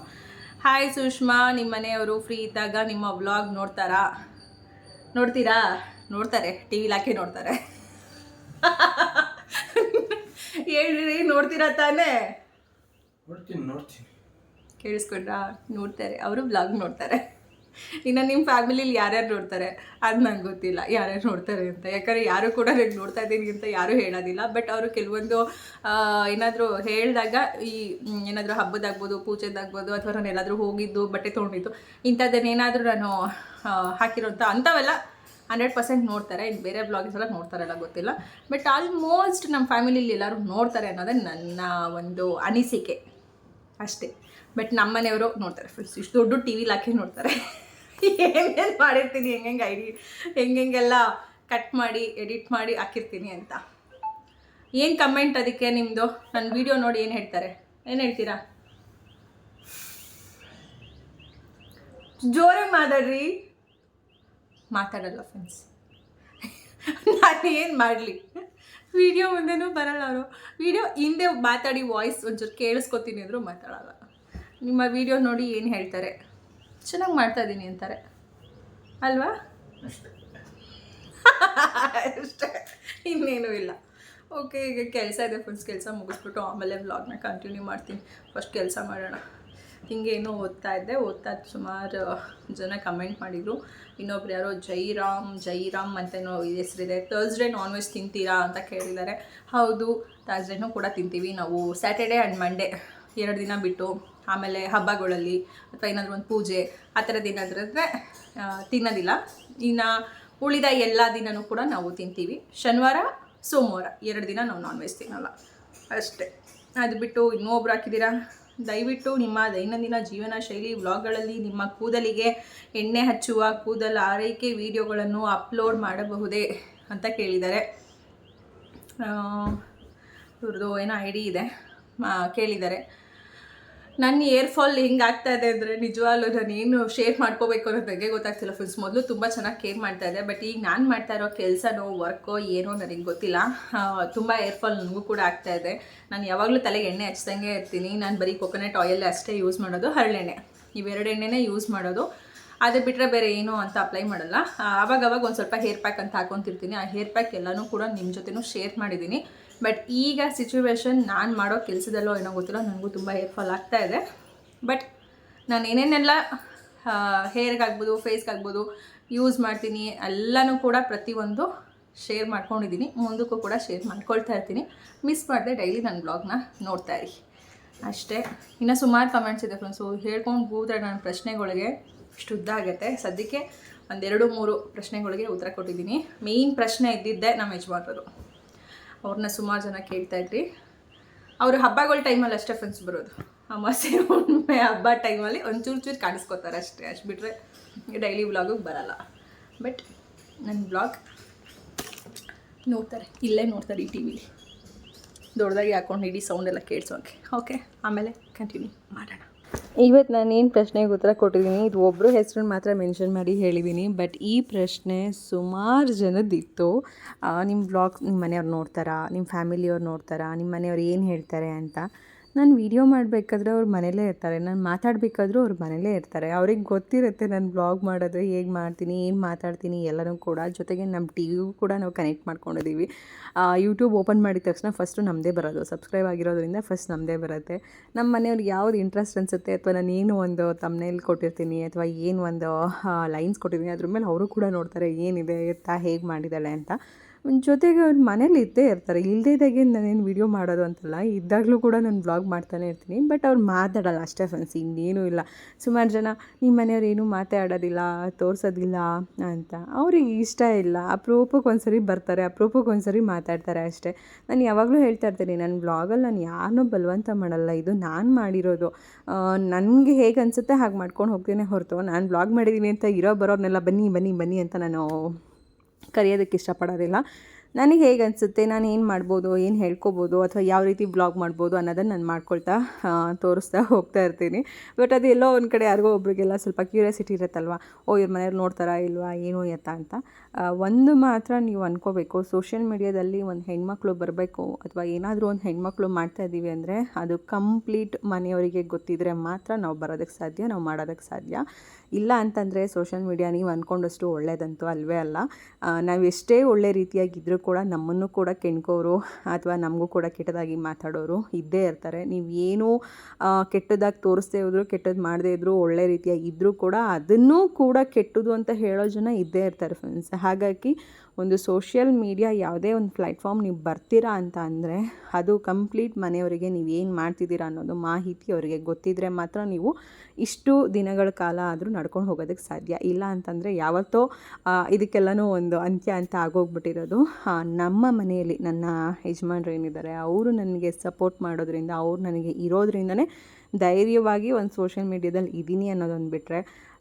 ಹಾಯ್ ಸುಷ್ಮಾ ನಿಮ್ಮ ಮನೆಯವರು ಫ್ರೀ ಇದ್ದಾಗ ನಿಮ್ಮ ವ್ಲಾಗ್ ನೋಡ್ತಾರಾ? ನೋಡ್ತೀರಾ? ನೋಡ್ತಾರೆ ಟಿ ವಿಲಿ ಹಾಕಿ ನೋಡ್ತಾರೆ. ಹೇಳ್ರಿ ನೋಡ್ತೀರಾ ತಾನೇ?
ನೋಡ್ತೀನಿ ನೋಡ್ತೀನಿ.
ಕೇಳಿಸ್ಕೊಂಡ್ರಾ? ನೋಡ್ತಾರೆ ಅವರು ಬ್ಲಾಗ್ ನೋಡ್ತಾರೆ. ಇನ್ನು ನಿಮ್ಮ ಫ್ಯಾಮಿಲಿಲಿ ಯಾರ್ಯಾರು ನೋಡ್ತಾರೆ? ಅದು ನಂಗೆ ಗೊತ್ತಿಲ್ಲ ಯಾರ್ಯಾರು ನೋಡ್ತಾರೆ ಅಂತ. ಯಾಕಂದರೆ ಯಾರು ಕೂಡ ನನಗೆ ನೋಡ್ತಾ ಇದ್ದೀನಿ ಅಂತ ಯಾರೂ ಹೇಳೋದಿಲ್ಲ. ಬಟ್ ಅವರು ಕೆಲವೊಂದು ಏನಾದರೂ ಹೇಳಿದಾಗ ಈ ಏನಾದರೂ ಹಬ್ಬದಾಗ್ಬೋದು ಪೂಜೆದಾಗ್ಬೋದು ಅಥವಾ ನಾನು ಎಲ್ಲಾದರೂ ಹೋಗಿದ್ದು ಬಟ್ಟೆ ತೊಗೊಂಡಿದ್ದು ಇಂಥದ್ದನ್ನೇನಾದರೂ ನಾನು ಹಾಕಿರೋಂಥ ಅಂಥವೆಲ್ಲ ಹಂಡ್ರೆಡ್ ಪರ್ಸೆಂಟ್ ನೋಡ್ತಾರೆ. ಇನ್ನು ಬೇರೆ ಬ್ಲಾಗ್ಸ್ ಎಲ್ಲ ನೋಡ್ತಾರಲ್ಲ ಗೊತ್ತಿಲ್ಲ. ಬಟ್ ಆಲ್ಮೋಸ್ಟ್ ನಮ್ಮ ಫ್ಯಾಮಿಲಿಲಿ ಎಲ್ಲರೂ ನೋಡ್ತಾರೆ ಅನ್ನೋದೇ ನನ್ನ ಒಂದು ಅನಿಸಿಕೆ. ಅಷ್ಟೇ. ಬಟ್ ನಮ್ಮ ಮನೆಯವರು ನೋಡ್ತಾರೆ ಫುಲ್ಸ್ ಇಷ್ಟು ದೊಡ್ಡ ಟಿ ವಿಲಿ ಹಾಕಿ ನೋಡ್ತಾರೆ. ಏನೇನು ಮಾಡಿರ್ತೀನಿ ಹೆಂಗೆ ಐಡಿ ಹೆಂಗೆಲ್ಲ ಕಟ್ ಮಾಡಿ ಎಡಿಟ್ ಮಾಡಿ ಹಾಕಿರ್ತೀನಿ ಅಂತ. ಏನು ಕಮೆಂಟ್ ಅದಕ್ಕೆ ನಿಮ್ಮದು ನನ್ನ ವಿಡಿಯೋ ನೋಡಿ ಏನು ಹೇಳ್ತಾರೆ? ಏನು ಹೇಳ್ತೀರಾ? ಜೋರಾಗಿ ಮಾತಾಡ್ರಿ. ಮಾತಾಡಲ್ಲ ಫ್ರೆಂಡ್ಸ್ ನಾನು ಏನು ಮಾಡಲಿ? ವಿಡಿಯೋ ಮುಂದೆನೂ ಬರಲ್ಲ ಅವರು. ವಿಡಿಯೋ ಹಿಂದೆ ಮಾತಾಡಿ ವಾಯ್ಸ್ ಒಂಚೂರು ಕೇಳಿಸ್ಕೊತೀನಿ ಅಂದರೂ ಮಾತಾಡಲ್ಲ. ನಿಮ್ಮ ವಿಡಿಯೋ ನೋಡಿ ಏನು ಹೇಳ್ತಾರೆ? ಚೆನ್ನಾಗಿ ಮಾಡ್ತಾ ಇದ್ದೀನಿ ಅಂತಾರೆ. ಅಲ್ವಾ?
ಅಷ್ಟೇ.
ಇನ್ನೇನೂ ಇಲ್ಲ. ಓಕೆ ಈಗ ಕೆಲಸ ಇದೆ ಫ್ರೆಂಡ್ಸ್ ಕೆಲಸ ಮುಗಿಸ್ಬಿಟ್ಟು ಆಮೇಲೆ ವ್ಲಾಗ್ನ ಕಂಟಿನ್ಯೂ ಮಾಡ್ತೀನಿ. ಫಸ್ಟ್ ಕೆಲಸ ಮಾಡೋಣ. ಹಿಂಗೆ ಏನೋ ಓದ್ತಾ ಇದ್ದೆ. ಓದ್ತಾ ಸುಮಾರು ಜನ ಕಮೆಂಟ್ ಮಾಡಿದರು. ಇನ್ನೊಬ್ರು ಯಾರೋ ಜೈರಾಮ್ ಜೈರಾಮ್ ಅಂತೇನೋ ಹೆಸರಿದೆ. ತರ್ಸ್ಡೇ ನಾನ್ ವೆಜ್ ತಿಂತೀರಾ ಅಂತ ಕೇಳಿದ್ದಾರೆ. ಹೌದು ಥರ್ಸ್ಡೇನೂ ಕೂಡ ತಿಂತೀವಿ ನಾವು. ಸ್ಯಾಟರ್ಡೆ ಆ್ಯಂಡ್ ಮಂಡೇ ಎರಡು ದಿನ ಬಿಟ್ಟು ಆಮೇಲೆ ಹಬ್ಬಗಳಲ್ಲಿ ಅಥವಾ ಏನಾದರೂ ಒಂದು ಪೂಜೆ, ಆ ಥರದ್ದು ಏನಾದರೂ ತಿನ್ನೋದಿಲ್ಲ. ಇನ್ನು ಉಳಿದ ಎಲ್ಲ ದಿನವೂ ಕೂಡ ನಾವು ತಿಂತೀವಿ. ಶನಿವಾರ, ಸೋಮವಾರ ಎರಡು ದಿನ ನಾವು ನಾನ್ ವೆಜ್ ತಿನ್ನಲ್ಲ. ಅಷ್ಟೇ. ಅದು ಬಿಟ್ಟು ಇನ್ನೊಬ್ರು ಹಾಕಿದ್ದೀರಾ? ದಯವಿಟ್ಟು ನಿಮ್ಮ ದೈನಂದಿನ ಜೀವನ ಶೈಲಿ ವ್ಲಾಗ್ಗಳಲ್ಲಿ ನಿಮ್ಮ ಕೂದಲಿಗೆ ಎಣ್ಣೆ ಹಚ್ಚುವ, ಕೂದಲ ಆರೈಕೆ ವಿಡಿಯೋಗಳನ್ನು ಅಪ್ಲೋಡ್ ಮಾಡಬಹುದೇ ಅಂತ ಕೇಳಿದ್ದಾರೆ. ಇವ್ರದ್ದು ಏನೋ ಐ ಡಿ ಇದೆ ಕೇಳಿದ್ದಾರೆ. ನನ್ನ ಏರ್ ಫಾಲ್ ಹಿಂಗೆ ಆಗ್ತಾ ಇದೆ ಅಂದರೆ ನಿಜವಾಗ್ಲೂ ನಾನು ಏನು ಶೇರ್ ಮಾಡ್ಕೋಬೇಕು ಬಗ್ಗೆ ಗೊತ್ತಾಗ್ತಿಲ್ಲ ಫ್ರೆಂಡ್ಸ್ ಮೊದಲು ತುಂಬ ಚೆನ್ನಾಗಿ ಕೇರ್ ಮಾಡ್ತಾ ಇದ್ದೆ. ಬಟ್ ಈಗ ನಾನು ಮಾಡ್ತಾ ಇರೋ ಕೆಲಸನೋ ವರ್ಕೋ ಏನೋ ನನಗೆ ಗೊತ್ತಿಲ್ಲ. ತುಂಬ ಏರ್ ಫಾಲ್ ನನಗೂ ಕೂಡ ಆಗ್ತಾ ಇದೆ. ನಾನು ಯಾವಾಗಲೂ ತಲೆಗೆ ಎಣ್ಣೆ ಹಚ್ಚಿದಂಗೆ ಇರ್ತೀನಿ. ನಾನು ಬರೀ ಕೊಕೊನಟ್ ಆಯಿಲ್ ಅಷ್ಟೇ ಯೂಸ್ ಮಾಡೋದು, ಹರಳೆಣ್ಣೆ. ಇವೆರಡು ಎಣ್ಣೆನೇ ಯೂಸ್ ಮಾಡೋದು. ಅದು ಬಿಟ್ಟರೆ ಬೇರೆ ಏನು ಅಂತ ಅಪ್ಲೈ ಮಾಡಲ್ಲ. ಆವಾಗ ಅವಾಗ ಒಂದು ಸ್ವಲ್ಪ ಹೇರ್ ಪ್ಯಾಕ್ ಅಂತ ಹಾಕೊತಿರ್ತೀನಿ. ಆ ಹೇರ್ ಪ್ಯಾಕ್ ಎಲ್ಲನೂ ಕೂಡ ನಿಮ್ಮ ಜೊತೆನೂ ಶೇರ್ ಮಾಡಿದ್ದೀನಿ ಬಟ್ ಈಗ ಸಿಚುವೇಶನ್ ನಾನು ಮಾಡೋ ಕೆಲಸದಲ್ಲೋ ಏನೋ ಗೊತ್ತಿಲ್ಲ, ನನಗೂ ತುಂಬ ಹೇರ್ ಆಗ್ತಾ ಇದೆ. ಬಟ್ ನಾನು ಏನೇನೆಲ್ಲ ಹೇರ್ಗಾಗ್ಬೋದು ಫೇಸ್ಗಾಗ್ಬೋದು ಯೂಸ್ ಮಾಡ್ತೀನಿ, ಎಲ್ಲನೂ ಕೂಡ ಪ್ರತಿಯೊಂದು ಶೇರ್ ಮಾಡ್ಕೊಂಡಿದ್ದೀನಿ ಮುಂದಕ್ಕೂ ಕೂಡ ಶೇರ್ ಮಾಡ್ಕೊಳ್ತಾ ಇರ್ತೀನಿ. ಮಿಸ್ ಮಾಡಿದೆ ಡೈಲಿ ನನ್ನ ಬ್ಲಾಗ್ನ ನೋಡ್ತಾ ಇರಿ. ಅಷ್ಟೇ. ಇನ್ನು ಸುಮಾರು ಕಮೆಂಟ್ಸ್ ಇದೆ ಫ್ರೆಂಡ್ಸು ಹೇಳ್ಕೊಂಡು ಹೋದ್ರೆ ನನ್ನ ಪ್ರಶ್ನೆಗಳಿಗೆ ಇಷ್ಟು ಉದ್ದ ಆಗುತ್ತೆ. ಸದ್ಯಕ್ಕೆ ಒಂದೆರಡು ಮೂರು ಪ್ರಶ್ನೆಗಳಿಗೆ ಉತ್ತರ ಕೊಟ್ಟಿದ್ದೀನಿ. ಮೇಯ್ನ್ ಪ್ರಶ್ನೆ ಇದ್ದಿದ್ದೆ ನಮ್ಮ ಯಜಮಾನ್ರದು. ಅವ್ರನ್ನ ಸುಮಾರು ಜನ ಕೇಳ್ತಾ ಇದ್ರಿ. ಅವರು ಹಬ್ಬಗಳ ಟೈಮಲ್ಲಿ ಅಷ್ಟೇ ಫ್ರೆಂಡ್ಸ್ ಬರೋದು. ಅಮಾವಾಸ್ಯೆ ಹುಣ್ಣಿಮೆ ಹಬ್ಬ ಟೈಮಲ್ಲಿ ಒಂಚೂರು ಚೂರು ಕಾಣಿಸ್ಕೋತಾರೆ ಅಷ್ಟೇ. ಅಷ್ಟು ಬಿಟ್ಟರೆ ಡೈಲಿ ವ್ಲಾಗಿಗೆ ಬರಲ್ಲ. ಬಟ್ ನನ್ನ ಬ್ಲಾಗ್ ನೋಡ್ತಾರೆ. ಇಲ್ಲೇ ನೋಡ್ತಾರೆ ಈ ಟಿ ವಿಲಿ ದೊಡ್ಡದಾಗಿ ಹಾಕೊಂಡು ಇಡೀ ಸೌಂಡ್ ಎಲ್ಲ ಕೇಳಿಸೋಕೆ. ಓಕೆ ಆಮೇಲೆ ಕಂಟಿನ್ಯೂ ಮಾಡೋಣ. ಇವತ್ತು ನಾನು ಏನು ಪ್ರಶ್ನೆಗೆ ಉತ್ತರ ಕೊಟ್ಟಿದ್ದೀನಿ, ಇದು ಒಬ್ಬರು ಹೆಸರನ್ನು ಮಾತ್ರ ಮೆನ್ಷನ್ ಮಾಡಿ ಹೇಳಿದ್ದೀನಿ. ಬಟ್ ಈ ಪ್ರಶ್ನೆ ಸುಮಾರು ಜನದ್ದಿತ್ತು. ನಿಮ್ಮ ಬ್ಲಾಗ್ ನಿಮ್ಮ ಮನೆಯವ್ರು ನೋಡ್ತಾರಾ? ನಿಮ್ಮ ಫ್ಯಾಮಿಲಿಯವ್ರು ನೋಡ್ತಾರಾ? ನಿಮ್ಮ ಮನೆಯವ್ರು ಏನು ಹೇಳ್ತಾರೆ ಅಂತ? ನಾನು ವೀಡಿಯೋ ಮಾಡಬೇಕಾದ್ರೆ ಅವ್ರು ಮನೇಲೇ ಇರ್ತಾರೆ. ನಾನು ಮಾತಾಡಬೇಕಾದ್ರೂ ಅವ್ರು ಮನೇಲೇ ಇರ್ತಾರೆ. ಅವ್ರಿಗೆ ಗೊತ್ತಿರುತ್ತೆ ನಾನು ಬ್ಲಾಗ್ ಮಾಡೋದು, ಹೇಗೆ ಮಾಡ್ತೀನಿ, ಏನು ಮಾತಾಡ್ತೀನಿ ಎಲ್ಲರೂ ಕೂಡ. ಜೊತೆಗೆ ನಮ್ಮ ಟಿ ವಿಗೂ ಕೂಡ ನಾವು ಕನೆಕ್ಟ್ ಮಾಡ್ಕೊಂಡಿದ್ದೀವಿ ಯೂಟ್ಯೂಬ್ ಓಪನ್ ಮಾಡಿದ ತಕ್ಷಣ ಫಸ್ಟು ನಮ್ಮದೇ ಬರೋದು. ಸಬ್ಸ್ಕ್ರೈಬ್ ಆಗಿರೋದ್ರಿಂದ ಫಸ್ಟ್ ನಮ್ಮದೇ ಬರುತ್ತೆ. ನಮ್ಮ ಮನೆಯವ್ರಿಗೆ ಯಾವ್ದು ಇಂಟ್ರೆಸ್ಟ್ ಅನಿಸುತ್ತೆ ಅಥವಾ ನಾನು ಏನು ಒಂದು ತಮ್ಮನೇಲಿ ಕೊಟ್ಟಿರ್ತೀನಿ ಅಥವಾ ಏನು ಒಂದು ಲೈನ್ಸ್ ಕೊಟ್ಟಿದ್ದೀನಿ ಅದ್ರ ಮೇಲೆ ಅವರು ಕೂಡ ನೋಡ್ತಾರೆ, ಏನಿದೆ, ಇರ್ತಾ, ಹೇಗೆ ಮಾಡಿದ್ದಾಳೆ ಅಂತ. ಜೊತೆಗೆ ಅವ್ರು ಮನೇಲಿ ಇದ್ದೇ ಇರ್ತಾರೆ. ಇಲ್ಲದೇ ಇದ್ದಾಗೆ ನಾನೇನು ವೀಡಿಯೋ ಮಾಡೋದು ಅಂತಲ್ಲ, ಇದ್ದಾಗಲೂ ಕೂಡ ನಾನು ವ್ಲಾಗ್ ಮಾಡ್ತಾನೆ ಇರ್ತೀನಿ. ಬಟ್ ಅವ್ರು ಮಾತಾಡಲ್ಲ ಅಷ್ಟೇ ಫ್ರೆಂಡ್ಸ್ ಇನ್ನೇನೂ ಇಲ್ಲ. ಸುಮಾರು ಜನ ನಿಮ್ಮ ಮನೆಯವ್ರು ಏನೂ ಮಾತಾಡೋದಿಲ್ಲ ತೋರಿಸೋದಿಲ್ಲ ಅಂತ. ಅವ್ರಿಗೆ ಇಷ್ಟ ಇಲ್ಲ. ಅಪರೂಪಕ್ಕೆ ಒಂದ್ಸರಿ ಬರ್ತಾರೆ, ಅಪರೂಪಕ್ಕೆ ಒಂದ್ಸರಿ ಮಾತಾಡ್ತಾರೆ ಅಷ್ಟೇ. ನಾನು ಯಾವಾಗಲೂ ಹೇಳ್ತಾ ಇರ್ತೀನಿ ನನ್ನ ಬ್ಲಾಗಲ್ಲಿ ನಾನು ಯಾರನ್ನೂ ಬಲವಂತ ಮಾಡಲ್ಲ. ಇದು ನಾನು ಮಾಡಿರೋದು. ನನಗೆ ಹೇಗೆ ಅನಿಸುತ್ತೆ ಹಾಗೆ ಮಾಡ್ಕೊಂಡು ಹೋಗ್ತೀನಿ ಹೊರತು. ನಾನು ಬ್ಲಾಗ್ ಮಾಡಿದ್ದೀನಿ ಅಂತ ಇರೋ ಬರೋರ್ನೆಲ್ಲ ಬನ್ನಿ ಬನ್ನಿ ಬನ್ನಿ ಅಂತ ನಾನು ಕರೆಯೋದಕ್ಕೆ ಇಷ್ಟಪಡೋದಿಲ್ಲ. ನನಗೆ ಹೇಗೆ ಅನಿಸುತ್ತೆ, ನಾನು ಏನು ಮಾಡ್ಬೋದು, ಏನು ಹೇಳ್ಕೊಬೋದು, ಅಥವಾ ಯಾವ ರೀತಿ ಬ್ಲಾಗ್ ಮಾಡ್ಬೋದು ಅನ್ನೋದನ್ನು ನಾನು ಮಾಡ್ಕೊಳ್ತಾ ತೋರಿಸ್ತಾ ಹೋಗ್ತಾ ಇರ್ತೀನಿ. ಬಟ್ ಅದು ಎಲ್ಲೋ ಒಂದು ಕಡೆ ಯಾರಿಗೋ ಒಬ್ರಿಗೆಲ್ಲ ಸ್ವಲ್ಪ ಕ್ಯೂರಿಯಾಸಿಟಿ ಇರುತ್ತಲ್ವ, ಓ, ಇವ್ರ ಮನೆಯವ್ರು ನೋಡ್ತಾರಾ ಇಲ್ವಾ, ಏನು ಎತ್ತ ಅಂತ. ಒಂದು ಮಾತ್ರ ನೀವು ಅನ್ಕೋಬೇಕು, ಸೋಷಿಯಲ್ ಮೀಡಿಯಾದಲ್ಲಿ ಒಂದು ಹೆಣ್ಮಕ್ಳು ಬರಬೇಕು, ಅಥವಾ ಏನಾದರೂ ಒಂದು ಹೆಣ್ಮಕ್ಳು ಮಾಡ್ತಾ ಇದ್ದೀವಿ ಅಂದರೆ ಅದು ಕಂಪ್ಲೀಟ್ ಮನೆಯವರಿಗೆ ಗೊತ್ತಿದ್ರೆ ಮಾತ್ರ ನಾವು ಬರೋದಕ್ಕೆ ಸಾಧ್ಯ, ನಾವು ಮಾಡೋದಕ್ಕೆ ಸಾಧ್ಯ. ಇಲ್ಲ ಅಂತಂದರೆ ಸೋಷಿಯಲ್ ಮೀಡಿಯಾ ನೀವು ಅಂದ್ಕೊಂಡಷ್ಟು ಒಳ್ಳೆಯದಂತೂ ಅಲ್ವೇ ಅಲ್ಲ. ನಾವು ಎಷ್ಟೇ ಒಳ್ಳೆ ರೀತಿಯಾಗಿದ್ದರೂ ಕೂಡ ನಮ್ಮನ್ನು ಕೂಡ ಕೆಣ್ಕೋರು ಅಥವಾ ನಮಗೂ ಕೂಡ ಕೆಟ್ಟದಾಗಿ ಮಾತಾಡೋರು ಇದ್ದೇ ಇರ್ತಾರೆ. ನೀವು ಏನೂ ಕೆಟ್ಟದಾಗಿ ತೋರಿಸ್ದೇ ಹೋದ್ರು ಕೆಟ್ಟದ್ದು ಮಾಡದೇ ಇದ್ದರೂ ಒಳ್ಳೆ ರೀತಿಯಾಗಿ ಇದ್ದರೂ ಕೂಡ ಅದನ್ನೂ ಕೂಡ ಕೆಟ್ಟದು ಅಂತ ಹೇಳೋ ಜನ ಇದ್ದೇ ಇರ್ತಾರೆ ಫ್ರೆಂಡ್ಸ್ ಹಾಗಾಗಿ ಒಂದು ಸೋಷಿಯಲ್ ಮೀಡಿಯಾ ಯಾವುದೇ ಒಂದು ಪ್ಲ್ಯಾಟ್ಫಾರ್ಮ್ ನೀವು ಬರ್ತೀರಾ ಅಂತ ಅಂದರೆ ಅದು ಕಂಪ್ಲೀಟ್ ಮನೆಯವರಿಗೆ ನೀವು ಏನು ಮಾಡ್ತಿದ್ದೀರಾ ಅನ್ನೋದು ಮಾಹಿತಿ ಅವರಿಗೆ ಗೊತ್ತಿದ್ದರೆ ಮಾತ್ರ ನೀವು ಇಷ್ಟು ದಿನಗಳ ಕಾಲ ಆದರೂ ನಡ್ಕೊಂಡು ಹೋಗೋದಕ್ಕೆ ಸಾಧ್ಯ. ಇಲ್ಲ ಅಂತಂದರೆ ಯಾವತ್ತೋ ಇದಕ್ಕೆಲ್ಲನೂ ಒಂದು ಅಂತ್ಯ ಅಂತ ಆಗೋಗ್ಬಿಟ್ಟಿರೋದು. ನಮ್ಮ ಮನೆಯಲ್ಲಿ ನನ್ನ ಯಜಮಾನ್ರು ಏನಿದ್ದಾರೆ, ಅವರು ನನಗೆ ಸಪೋರ್ಟ್ ಮಾಡೋದ್ರಿಂದ, ಅವ್ರು ನನಗೆ ಇರೋದ್ರಿಂದನೇ ಧೈರ್ಯವಾಗಿ ಒಂದು ಸೋಷಿಯಲ್ ಮೀಡ್ಯಾದಲ್ಲಿ ಇದ್ದೀನಿ ಅನ್ನೋದೊಂದು ಬಿಟ್ಟರೆ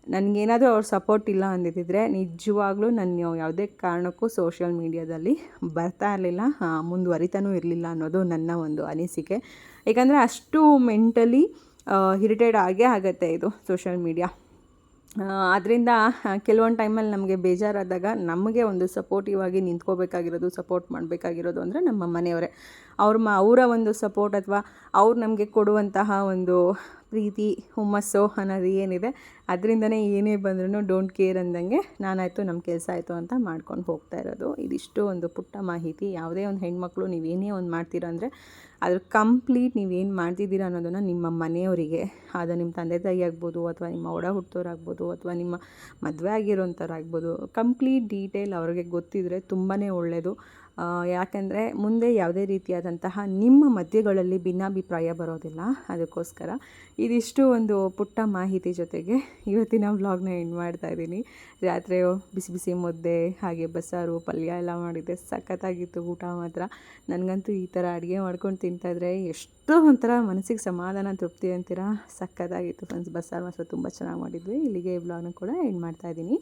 ನನಗೇನಾದರೂ ಅವ್ರ ಸಪೋರ್ಟ್ ಇಲ್ಲ ಅಂದಿದ್ದಿದ್ರೆ ನಿಜವಾಗ್ಲೂ ನಾನು ಯಾವುದೇ ಕಾರಣಕ್ಕೂ ಸೋಷಿಯಲ್ ಮೀಡ್ಯಾದಲ್ಲಿ ಬರ್ತಾ ಇರಲಿಲ್ಲ. ಮುಂದುವರಿತಾನೂ ಇರಲಿಲ್ಲ ಅನ್ನೋದು ನನ್ನ ಒಂದು ಅನಿಸಿಕೆ. ಏಕೆಂದರೆ ಅಷ್ಟು ಮೆಂಟಲಿ ಇರಿಟೇಡ್ ಆಗೇ ಆಗುತ್ತೆ ಇದು ಸೋಷಿಯಲ್ ಮೀಡಿಯಾ ಆದ್ದರಿಂದ ಕೆಲವೊಂದು ಟೈಮಲ್ಲಿ ನಮಗೆ ಬೇಜಾರಾದಾಗ ನಮಗೆ ಒಂದು ಸಪೋರ್ಟಿವ್ ಆಗಿ ನಿಂತ್ಕೋಬೇಕಾಗಿರೋದು ಸಪೋರ್ಟ್ ಮಾಡಬೇಕಾಗಿರೋದು ಅಂದರೆ ನಮ್ಮ ಮನೆಯವರೇ. ಅವ್ರ ಮ ಅವರ ಒಂದು ಸಪೋರ್ಟ್ ಅಥವಾ ಅವ್ರು ನಮಗೆ ಕೊಡುವಂತಹ ಒಂದು ಪ್ರೀತಿ, ಹುಮ್ಮಸ್ಸು ಅನ್ನೋದು ಏನಿದೆ, ಅದರಿಂದನೇ ಏನೇ ಬಂದ್ರೂ ಡೋಂಟ್ ಕೇರ್ ಅಂದಂಗೆ ನಾನಾಯಿತು ನಮ್ಮ ಕೆಲಸ ಆಯಿತು ಅಂತ ಮಾಡ್ಕೊಂಡು ಹೋಗ್ತಾ ಇರೋದು. ಇದಿಷ್ಟು ಒಂದು ಪುಟ್ಟ ಮಾಹಿತಿ. ಯಾವುದೇ ಒಂದು ಹೆಣ್ಮಕ್ಳು ನೀವೇನೇ ಒಂದು ಮಾಡ್ತೀರಾ ಅಂದರೆ, ಅದ್ರ ಕಂಪ್ಲೀಟ್ ನೀವೇನು ಮಾಡ್ತಿದ್ದೀರ ಅನ್ನೋದನ್ನು ನಿಮ್ಮ ಮನೆಯವರಿಗೆ ಅದು ನಿಮ್ಮ ತಂದೆ ತಾಯಿ ಆಗ್ಬೋದು, ಅಥವಾ ನಿಮ್ಮ ಒಡ ಹುಟ್ಟೋರಾಗ್ಬೋದು, ಅಥವಾ ನಿಮ್ಮ ಮದುವೆ ಆಗಿರೋಂಥವ್ರಾಗ್ಬೋದು ಕಂಪ್ಲೀಟ್ ಡೀಟೇಲ್ ಅವ್ರಿಗೆ ಗೊತ್ತಿದ್ದರೆ ತುಂಬಾ ಒಳ್ಳೆಯದು ಯಾಕೆಂದರೆ ಮುಂದೆ ಯಾವುದೇ ರೀತಿಯಾದಂತಹ ನಿಮ್ಮ ಮಧ್ಯಗಳಲ್ಲಿ ಭಿನ್ನಾಭಿಪ್ರಾಯ ಬರೋದಿಲ್ಲ. ಅದಕ್ಕೋಸ್ಕರ ಇದಿಷ್ಟು ಒಂದು ಪುಟ್ಟ ಮಾಹಿತಿ ಜೊತೆಗೆ ಇವತ್ತಿನ ವ್ಲಾಗ್ನ ಎಂಡ್ ಮಾಡ್ತಾ ಇದ್ದೀನಿ. ರಾತ್ರಿ ಬಿಸಿ ಬಿಸಿ ಮುದ್ದೆ, ಹಾಗೆ ಬಸ್ಸಾರು, ಪಲ್ಯ ಎಲ್ಲ ಮಾಡಿದ್ದೆ. ಸಖತ್ತಾಗಿತ್ತು ಊಟ ಮಾತ್ರ. ನನಗಂತೂ ಈ ಥರ ಅಡುಗೆ ಮಾಡ್ಕೊಂಡು ತಿಂತಾಯಿದ್ರೆ ಎಷ್ಟು ಒಂಥರ ಮನಸ್ಸಿಗೆ ಸಮಾಧಾನ, ತೃಪ್ತಿ ಅಂತೀರಾ? ಸಖತ್ತಾಗಿತ್ತು ಫ್ರೆಂಡ್ಸ್ ಬಸ್ಸಾರು ಮಾತ್ರ ತುಂಬ ಚೆನ್ನಾಗಿ ಮಾಡಿದ್ವಿ. ಇಲ್ಲಿಗೆ ಈ ವ್ಲಾಗ್ನ ಕೂಡ ಎಂಡ್ ಮಾಡ್ತಾ ಇದ್ದೀನಿ.